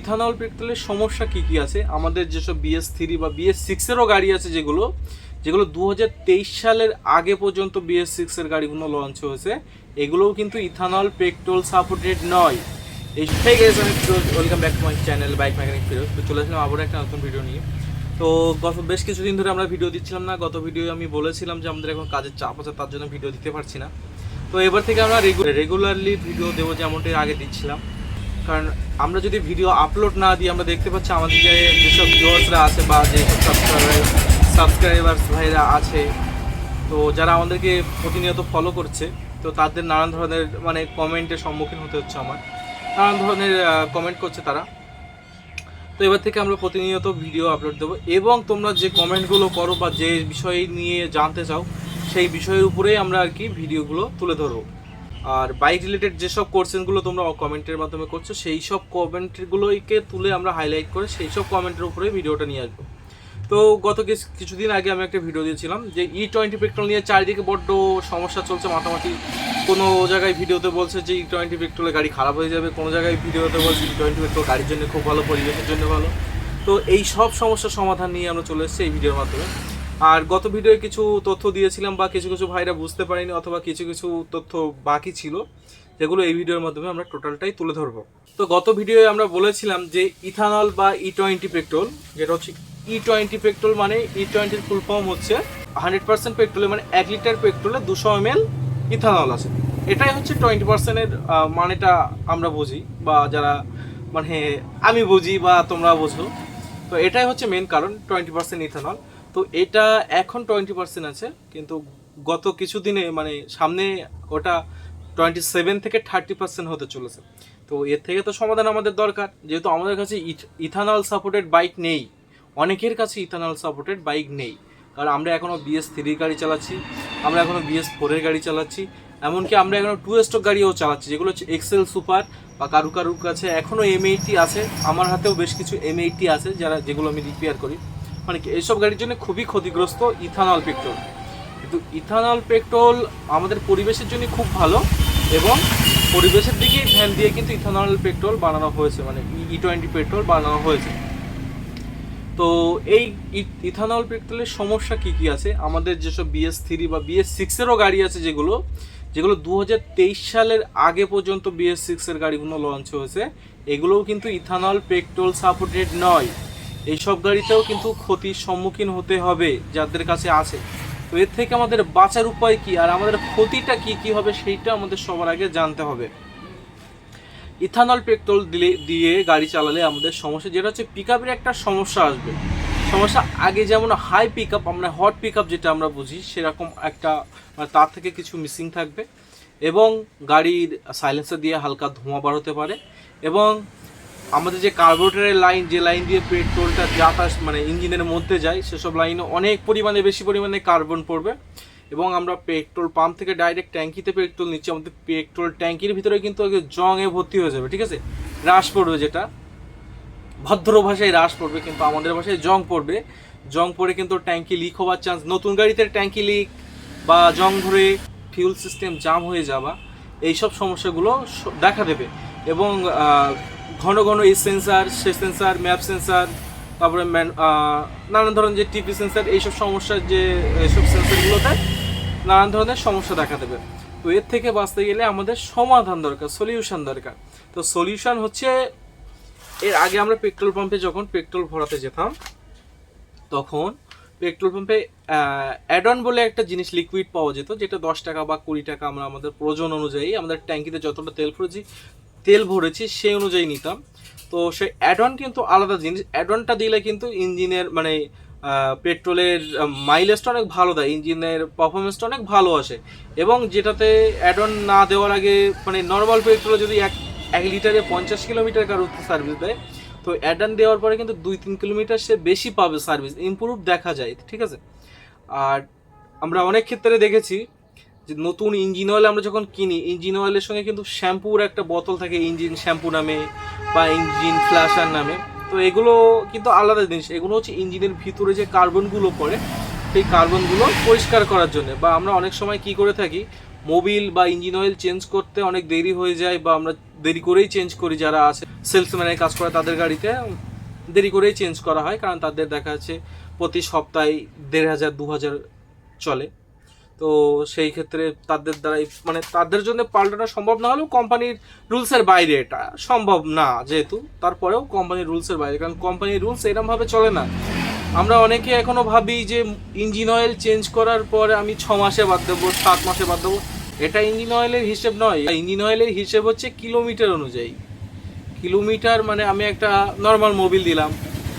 Ethanol পেট্রোলের সমস্যা কি কি আছে? আমাদের যেসব বিএস থ্রি বা বিএস সিক্সেরও গাড়ি আছে যেগুলো যেগুলো দু হাজার তেইশ সালের আগে পর্যন্ত বিএস সিক্সের গাড়িগুলো লঞ্চ হয়েছে, এগুলোও কিন্তু ইথানল পেট্রোল সাপোর্টেড নয়। এই গেছে আমি welcome back to my channel bike mechanic Firoz তো চলে আসলাম আবার একটা নতুন ভিডিও নিয়ে। তো গত, বেশ কিছুদিন ধরে আমরা ভিডিও দিচ্ছিলাম না, গত ভিডিও আমি বলেছিলাম যে আমাদের এখন কাজের চাপ আছে, তার জন্য ভিডিও দিতে পারছি না। তো এবার থেকে আমরা রেগুলারলি ভিডিও দেবো যেমনটি আগে দিচ্ছিলাম। কারণ আমরা যদি ভিডিও আপলোড না দিই, আমরা দেখতে পাচ্ছি আমাদের যে যেসব ভিউয়ার্সরা আছে বা যেসব সাবস্ক্রাইবার সাবস্ক্রাইবার্স ভাইরা আছে, তো যারা আমাদেরকে প্রতিনিয়ত ফলো করছে, তো তাদের নানান ধরনের মানে কমেন্টের সম্মুখীন হতে হচ্ছে আমার। নানান ধরনের কমেন্ট করছে তারা। তো এবার থেকে আমরা প্রতিনিয়ত ভিডিও আপলোড দেবো এবং তোমরা যে কমেন্টগুলো করো বা যে বিষয় নিয়ে জানতে চাও, সেই বিষয়ের উপরেই আমরা আর কি ভিডিওগুলো তুলে ধরবো। আর বাইক রিলেটেড যেসব কোশ্চেনগুলো তোমরা কমেন্টের মাধ্যমে করছ সেই সব কমেন্টগুলোকে তুলে আমরা হাইলাইট করে সেই সব কমেন্টের উপরে ভিডিওটা নিয়ে আসব। তো গত কিছু- কিছুদিন আগে আমি একটা ভিডিও দিয়েছিলাম যে ই টোয়েন্টি পেট্রোল নিয়ে চারিদিকে বড্ড সমস্যা চলছে, মাতামাতি। কোনো জায়গায় ভিডিওতে বলছে যে ই টোয়েন্টি পেট্রোলের গাড়ি খারাপ হয়ে যাবে, কোনো জায়গায় ভিডিওতে বলছে ই টোয়েন্টি পেট্রোল গাড়ির জন্য খুব ভালো, পরিবেশের জন্য ভালো। তো এই সব সমস্যার সমাধান নিয়ে আমরা চলে এসেছি এই ভিডিওর মাধ্যমে। আর গত ভিডিওয়ে কিছু তথ্য দিয়েছিলাম বা কিছু কিছু ভাইরা বুঝতে পারেনি অথবা কিছু কিছু তথ্য বাকি ছিল, যেগুলো এই ভিডিওর মাধ্যমে আমরা টোটালটাই তুলে ধরবো। তো গত ভিডিওয়ে আমরা বলেছিলাম যে ইথানল বা ই টোয়েন্টি পেট্রোল, যেটা হচ্ছে ই টোয়েন্টি পেট্রোল মানে ই টোয়েন্টির ফুল ফর্ম হচ্ছে হান্ড্রেড পার্সেন্ট পেট্রোলে মানে এক লিটার পেট্রোলে দুশো এম এল ইথানল আছে। এটাই হচ্ছে টোয়েন্টি পার্সেন্টের মানেটা আমরা বুঝি বা যারা মানে আমি বুঝি বা তোমরা বোঝো। তো এটাই হচ্ছে মেন কারণ টোয়েন্টি পার্সেন্ট ইথানল। তো এটা এখন টোয়েন্টি পার্সেন্ট আছে, কিন্তু গত কিছুদিনে মানে সামনে ওটা টোয়েন্টি সেভেন থেকে থার্টি পার্সেন্ট হতে চলেছে। তো এর থেকে তো সমাধান আমাদের দরকার, যেহেতু আমাদের কাছে ইথানল সাপোর্টেড বাইক নেই। অনেকের কাছে ইথানল সাপোর্টেড বাইক নেই। কারণ আমরা এখনও বিএস থ্রি গাড়ি চালাচ্ছি, আমরা এখনও বিএস ফোরের গাড়ি চালাচ্ছি, এমনকি আমরা এখনও টু স্টক গাড়িও চালাচ্ছি, যেগুলো হচ্ছে এক্সেল সুপার বা কারু কারুর কাছে এখনও এম আছে। আমার হাতেও বেশ কিছু এম আছে, যারা, যেগুলো আমি রিপেয়ার করি। মানে কি, এইসব গাড়ির জন্য খুবই ক্ষতিগ্রস্ত ইথানল পেট্রোল। কিন্তু ইথানল পেট্রোল আমাদের পরিবেশের জন্য খুব ভালো এবং পরিবেশের দিকে ধ্যান দিয়ে কিন্তু ইথানল পেট্রোল বানানো হয়েছে মানে ই টোয়েন্টি পেট্রোল বানানো হয়েছে। তো এই ইথানল পেট্রোলের সমস্যা কি কি আছে? আমাদের যেসব বিএস থ্রি বা বিএস সিক্সেরও গাড়ি আছে যেগুলো যেগুলো দু হাজার তেইশ সালের আগে পর্যন্ত বিএস সিক্সের গাড়িগুলো লঞ্চ হয়েছে, এগুলোও কিন্তু ইথানল পেট্রোল সাপোর্টেড নয়। এইসব গাড়িতেও কিন্তু ক্ষতির সম্মুখীন হতে হবে যাদের কাছে আছে। তো এর থেকে আমাদের বাঁচার উপায় কি আর আমাদের ক্ষতিটা কি কি হবে সেইটা আমাদের সবার আগে জানতে হবে। ইথানল পেট্রোল দিলে, দিয়ে গাড়ি চালালে আমাদের সমস্যা যেটা হচ্ছে পিক একটা সমস্যা আসবে। সমস্যা আগে যেমন হাই পিক আপ আমরা হট পিক আপ যেটা আমরা বুঝি, সেরকম একটা মানে তার থেকে কিছু মিসিং থাকবে। এবং গাড়ির সাইলেন্সার দিয়ে হালকা ধোঁয়া বার হতে পারে। এবং আমাদের যে কার্বোরেটরের লাইন যে লাইন দিয়ে পেট্রোলটা যাতায়াত মানে ইঞ্জিনের মধ্যে যায়, সেসব লাইনে অনেক পরিমাণে, বেশি পরিমাণে কার্বন পড়বে। এবং আমরা পেট্রোল পাম্প থেকে ডাইরেক্ট ট্যাঙ্কিতে পেট্রোল নিচ্ছি। আমাদের পেট্রোল ট্যাঙ্কির ভিতরে কিন্তু জংয়ে ভর্তি হয়ে যাবে, ঠিক আছে? হ্রাস পড়বে যেটা। ভদ্র ভাষায় হ্রাস পড়বে, কিন্তু আমাদের ভাষায় জং পড়বে। জং পড়ে কিন্তু ট্যাঙ্কি লিক হওয়ার চান্স নতুন গাড়িতে ট্যাঙ্কি লিক বা জং ধরে ফিউল সিস্টেম জাম হয়ে যাওয়া, এইসব সমস্যাগুলো দেখা দেবে। এবং ঘন ঘন এই সেন্সার সে সেন্সার ম্যাপ সেন্সার তারপরে নানান ধরনের যে টিপি সেন্সার এইসব সমস্যার যে, এইসব সেন্সারগুলোতে নানান ধরনের সমস্যা দেখা দেবে। তো এর থেকে বাঁচতে গেলে আমাদের সমাধান দরকার সলিউশন দরকার। তো সলিউশন হচ্ছে, এর আগে আমরা পেট্রোল পাম্পে যখন পেট্রোল ভরাতে যেতাম, তখন পেট্রোল পাম্পে অ্যাডন বলে একটা জিনিস লিকুইড পাওয়া যেত, যেটা দশ টাকা বা কুড়ি টাকা আমরা আমাদের প্রয়োজন অনুযায়ী আমাদের ট্যাঙ্কিতে যতটা তেল ভরেছি তেল ভরেছি, সেই অনুযায়ী নিতাম। তো সেই অ্যাড অন কিন্তু আলাদা জিনিস। অ্যাড অনটা দিলে কিন্তু ইঞ্জিনের মানে পেট্রোলের মাইলেজটা অনেক ভালো দেয়, ইঞ্জিনের পারফরমেন্সটা অনেক ভালো আসে। এবং যেটাতে অ্যাড অন না দেওয়ার আগে মানে নর্মাল পেট্রোলে যদি এক এক লিটারে পঞ্চাশ কিলোমিটার কারও সার্ভিস দেয়, তো অ্যাড অন দেওয়ার পরে কিন্তু দুই, তিন কিলোমিটার সে বেশি পাবে সার্ভিস ইমপ্রুভ দেখা যায়, ঠিক আছে? আর আমরা অনেক ক্ষেত্রে দেখেছি যে নতুন ইঞ্জিন অয়েল আমরা যখন কিনি, ইঞ্জিন অয়েলের সঙ্গে কিন্তু শ্যাম্পুর একটা বোতল থাকে, ইঞ্জিন শ্যাম্পু নামে বা ইঞ্জিন ফ্ল্যাশার নামে। তো এগুলো কিন্তু আলাদা জিনিস। এগুলো হচ্ছে ইঞ্জিনের ভিতরে যে কার্বনগুলো পড়ে, সেই কার্বনগুলো পরিষ্কার করার জন্য। বা আমরা অনেক সময় কি করে থাকি, মোবিল বা ইঞ্জিন অয়েল চেঞ্জ করতে অনেক দেরি হয়ে যায় বা আমরা দেরি করেই চেঞ্জ করি যারা আছে সেলসম্যানের কাজ করে তাদের গাড়িতে, দেরি করেই চেঞ্জ করা হয়। কারণ তাদের দেখা যাচ্ছে প্রতি সপ্তাহে দেড় হাজার, দু হাজার চলে। তো সেই ক্ষেত্রে তাদের দ্বারাই মানে তাদের জন্য পাল্টানো সম্ভব না হলেও কোম্পানির রুলসের বাইরে এটা সম্ভব না যেহেতু। তারপরেও কোম্পানির রুলসের বাইরে, কারণ কোম্পানির রুলস এরমভাবে চলে না। আমরা অনেকে এখনও ভাবি যে ইঞ্জিন অয়েল চেঞ্জ করার পরে আমি ছ মাসে বাদ দেবো, সাত মাসে বাদ দেবো। এটা ইঞ্জিন অয়েলের হিসেব নয়। ইঞ্জিন অয়েলের হিসেব হচ্ছে কিলোমিটার অনুযায়ী। কিলোমিটার মানে আমি একটা নর্মাল মোবিল দিলাম,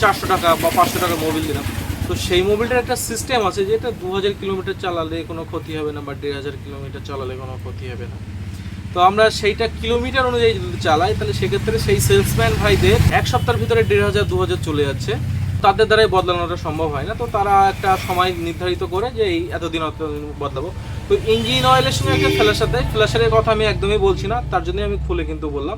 চারশো টাকা বা পাঁচশো টাকা মোবিল দিলাম। তো সেই মোবিলটার একটা সিস্টেম আছে যে এটা দু হাজার কিলোমিটার চালালে কোনো ক্ষতি হবে না বা দেড় হাজার কিলোমিটার চালালে কোনো ক্ষতি হবে না। তো আমরা সেইটা কিলোমিটার অনুযায়ী যদি চালাই, তাহলে সেক্ষেত্রে সেই সেলসম্যান ভাইদের এক সপ্তাহের ভিতরে দেড় হাজার, দু হাজার চলে যাচ্ছে। তাদের দ্বারাই বদলানোটা সম্ভব হয় না। তো তারা একটা সময় নির্ধারিত করে যে এই এতদিন, অতদিন বদলাবো। তো ইঞ্জিন অয়েলের সঙ্গে একটা ফ্ল্যাশার দেয়। ফ্ল্যাশারের কথা আমি একদমই বলছি না। তার জন্যই আমি খুলে কিন্তু বললাম।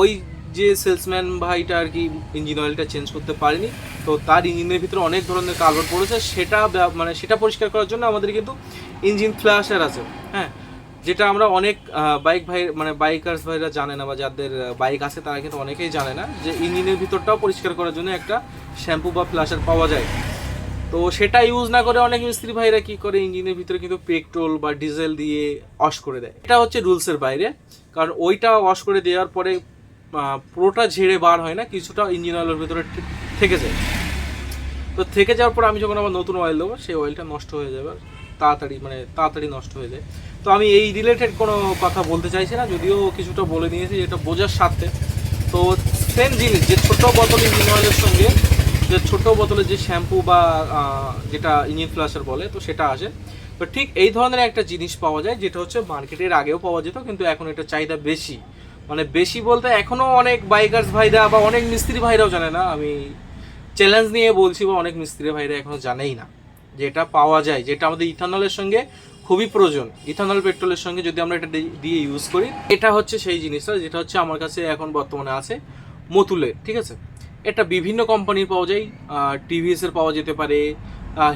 ওই যে সেলসম্যান ভাইটা আর কি ইঞ্জিন অয়েলটা চেঞ্জ করতে পারেনি, তো তার ইঞ্জিনের ভিতরে অনেক ধরনের কার্বন পড়েছে। সেটা মানে সেটা পরিষ্কার করার জন্য আমাদের কিন্তু ইঞ্জিন ফ্ল্যাশার আছে হ্যাঁ? যেটা আমরা অনেক বাইক ভাই মানে বাইকার্স ভাইরা জানে না বা যাদের বাইক আছে তারা কিন্তু অনেকেই জানে না যে ইঞ্জিনের ভিতরটাও পরিষ্কার করার জন্য একটা শ্যাম্পু বা ফ্ল্যাশার পাওয়া যায়। তো সেটা ইউজ না করে অনেক মিস্ত্রি ভাইরা কি করে ইঞ্জিনের ভিতরে কিন্তু পেট্রোল বা ডিজেল দিয়ে অশ করে দেয়। এটা হচ্ছে রুলসের বাইরে, কারণ ওইটা ওয়াশ করে দেওয়ার পরে পুরোটা ঝেড়ে বার হয় না, কিছুটা ইঞ্জিন অয়েলের ভিতরে থেকে যায়। তো থেকে যাওয়ার পর আমি যখন আবার নতুন অয়েল দেবো, সেই অয়েলটা নষ্ট হয়ে যাবে তাড়াতাড়ি মানে তাড়াতাড়ি নষ্ট হয়ে যায়। তো আমি এই রিলেটেড কোনো কথা বলতে চাইছি না, যদিও কিছুটা বলে নিয়েছি যেটা বোঝার স্বার্থে। তো সেম জিনিস, যে ছোট বোতল ইঞ্জিন অয়েলের সঙ্গে, যে ছোট বোতলে যে শ্যাম্পু বা যেটা ইঞ্জিন ফ্লাশার বলে, তো সেটা আসে। তো ঠিক এই ধরনের একটা জিনিস পাওয়া যায়, যেটা হচ্ছে মার্কেটের আগেও পাওয়া যেত, কিন্তু এখন এটা চাহিদা বেশি। মানে বেশি বলতে এখনও অনেক বাইকার্স ভাইরা বা অনেক মিস্ত্রি ভাইরাও জানে না। আমি চ্যালেঞ্জ নিয়ে বলছি বা অনেক মিস্ত্রি ভাইরা এখনও জানেই না। যেটা পাওয়া যায়, যেটা আমাদের ইথানলের সঙ্গে খুবই প্রয়োজন। ইথানল পেট্রোলের সঙ্গে যদি আমরা এটা দিয়ে ইউজ করি, এটা হচ্ছে সেই জিনিসটা, যেটা হচ্ছে আমার কাছে এখন বর্তমানে আছে মতুলের ঠিক আছে? এটা বিভিন্ন কোম্পানির পাওয়া যায় টিভিএস এর পাওয়া যেতে পারে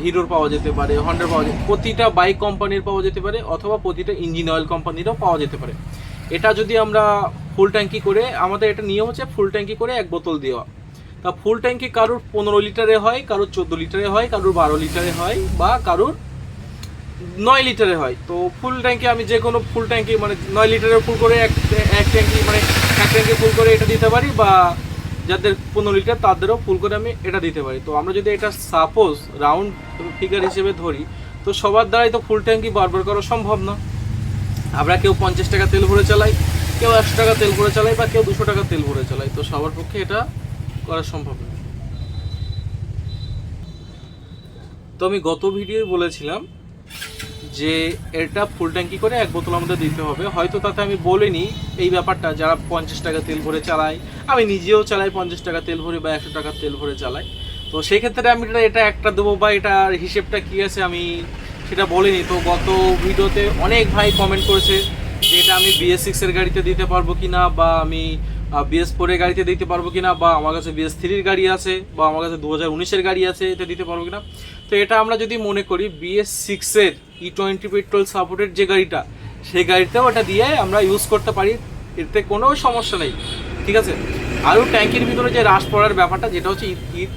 হিরোর পাওয়া যেতে পারে হন্ডার পাওয়া যেতে প্রতিটা বাইক কোম্পানির পাওয়া যেতে পারে অথবা প্রতিটা ইঞ্জিন অয়েল কোম্পানিরও পাওয়া যেতে পারে। এটা যদি আমরা ফুল ট্যাঙ্কি করে, আমাদের এটা নিয়ম হচ্ছে ফুল ট্যাঙ্কি করে এক বোতল দেওয়া। তা ফুল ট্যাঙ্কি কারুর পনেরো লিটারে হয়, কারুর চোদ্দ লিটারে হয়, কারুর বারো লিটারে হয়, বা কারুর নয় লিটারে হয়। তো ফুল ট্যাঙ্কি আমি যে কোনো ফুল ট্যাঙ্কি মানে নয় লিটারের ফুল করে এক এক ট্যাঙ্কি মানে এক ট্যাঙ্কি ফুল করে এটা দিতে পারি, বা যাদের পনেরো লিটার তাদেরও ফুল করে আমি এটা দিতে পারি। তো আমরা যদি এটা সাপোজ রাউন্ড ফিগার হিসেবে ধরি, তো সবার দ্বারাই তো ফুল ট্যাঙ্কি বারবার করা সম্ভব না। আমরা কেউ পঞ্চাশ টাকা তেল ভরে চালাই কেউ একশো টাকা তেল ভরে চালায় বা কেউ দুশো টাকা তেল ভরে চালায়, তো সবার পক্ষে এটা করা সম্ভব না। তো আমি গত ভিডিওয় বলেছিলাম যে এটা ফুল ট্যাঙ্কি করে এক বোতল আমাদের দিতে হবে। হয়তো তাতে আমি বলিনি এই ব্যাপারটা, যারা পঞ্চাশ টাকা তেল ভরে চালায়, আমি নিজেও চালাই পঞ্চাশ টাকা তেল ভরে বা একশো টাকা তেল ভরে চালাই। তো সেই ক্ষেত্রে আমি এটা একটা দেবো বা এটার হিসেবটা কী আছে আমি সেটা বলিনি। তো গত ভিডিওতে অনেক ভাই কমেন্ট করেছে এটা আমি বিএস সিক্সের গাড়িতে দিতে পারব কি না বা আমি বিএস ফোরের গাড়িতে দিতে পারব কি না বা আমার কাছে বিএস থ্রির গাড়ি আছে বা আমার কাছে দু হাজার উনিশের গাড়ি আছে, এটা দিতে পারব কি না তো এটা আমরা যদি মনে করি বিএস সিক্সের ই টোয়েন্টি পেট্রোল সাপোর্টেড যে গাড়িটা, সেই গাড়িতেও এটা দিয়ে আমরা ইউজ করতে পারি, এতে কোনো সমস্যা নেই, ঠিক আছে? আরও ট্যাঙ্কির ভিতরে যে রাশ পড়ার ব্যাপারটা, যেটা হচ্ছে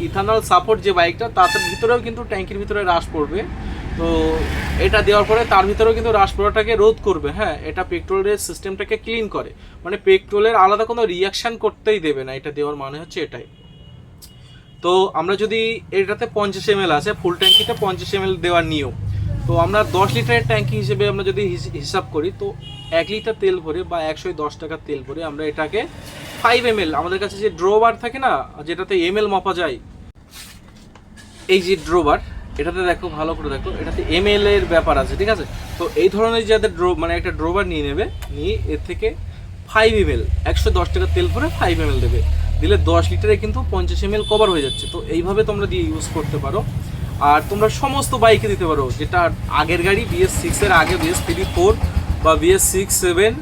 ইথানল সাপোর্ট যে বাইকটা তার ভিতরেও কিন্তু ট্যাঙ্কির ভিতরে রাশ পড়বে। তো এটা দেওয়ার পরে তার ভিতরেও কিন্তু রাশ পড়াটাকে রোধ করবে হ্যাঁ এটা পেট্রোলের সিস্টেমটাকে ক্লিন করে। মানে পেট্রোলের আলাদা কোনো রিয়াকশন করতেই দেবে না, এটা দেওয়ার মানে হচ্ছে এটাই। তো আমরা যদি এটাতে পঞ্চাশ এম আছে ফুল ট্যাঙ্কিতে পঞ্চাশ এম দেওয়ার নিয়ম। তো আমরা দশ লিটারের ট্যাঙ্কি হিসেবে আমরা যদি হিস- হিসাব করি, তো এক লিটার তেল ভরে বা একশো দশ টাকার তেল ভরে আমরা এটাকে ফাইভ এম আমাদের কাছে যে ড্রোবার থাকে না, যেটাতে এম মাপা যায়, এই যে ড্রোবার এটাতে দেখো, ভালো করে দেখো, এটাতে এম এর ব্যাপার আছে, ঠিক আছে? তো এই ধরনের যাদের ড্রো মানে একটা ড্রোবার নিয়ে নেবে, নিয়ে এর থেকে ফাইভ এম এল একশো দশ টাকা তেল ভরে ফাইভ এম এল দেবে। দিলে দশ লিটারে কিন্তু পঞ্চাশ এম এল কভার হয়ে যাচ্ছে। তো এইভাবে তোমরা দিয়ে ইউজ করতে পারো। আর তোমরা সমস্ত বাইকে দিতে পারো। যেটা আগের গাড়ি বিএস সিক্সের আগে বিএস থ্রি ফোর বা বিএস সিক্স সেভেন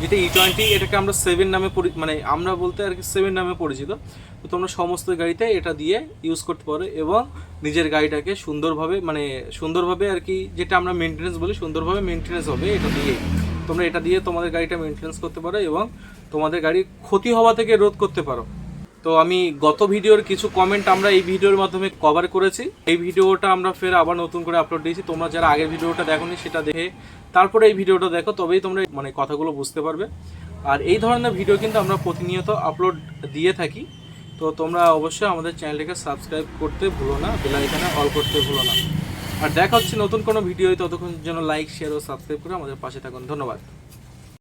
যেটা ই টোয়েন্টি এটাকে আমরা সেভেন নামে পরি মানে আমরা বলতে আর কি সেভেন নামে পরিচিত। তো তোমরা সমস্ত গাড়িতে এটা দিয়ে ইউজ করতে পারো এবং নিজের গাড়িটাকে সুন্দরভাবে মানে সুন্দরভাবে আর কি যেটা আমরা মেনটেনেন্স বলি, সুন্দরভাবে মেনটেনেন্স হবে এটা দিয়ে। তোমরা এটা দিয়ে তোমাদের গাড়িটা মেনটেনেন্স করতে পারো এবং তোমাদের গাড়ি ক্ষতি হওয়া থেকে রোধ করতে পারো। তো আমি গত ভিডিওর কিছু কমেন্ট আমরা এই ভিডিওর মাধ্যমে কভার করেছি। এই ভিডিওটা আমরা ফের আবার নতুন করে আপলোড দিয়েছি। তোমরা যারা আগের ভিডিওটা দেখোনি, সেটা দেখে তারপরে এই ভিডিওটা দেখো, তবেই তোমরা মানে কথাগুলো বুঝতে পারবে। আর এই ধরনের ভিডিও কিন্তু আমরা প্রতিনিয়ত আপলোড দিয়ে থাকি। তো তোমরা অবশ্যই আমাদের চ্যানেলটিকে সাবস্ক্রাইব করতে ভুলো না বেলাইকানে অল করতে ভুলো না। আর দেখা হচ্ছে নতুন কোনো ভিডিও ততক্ষণ জন্য লাইক শেয়ার ও সাবস্ক্রাইব করে আমাদের পাশে থাকুন। ধন্যবাদ।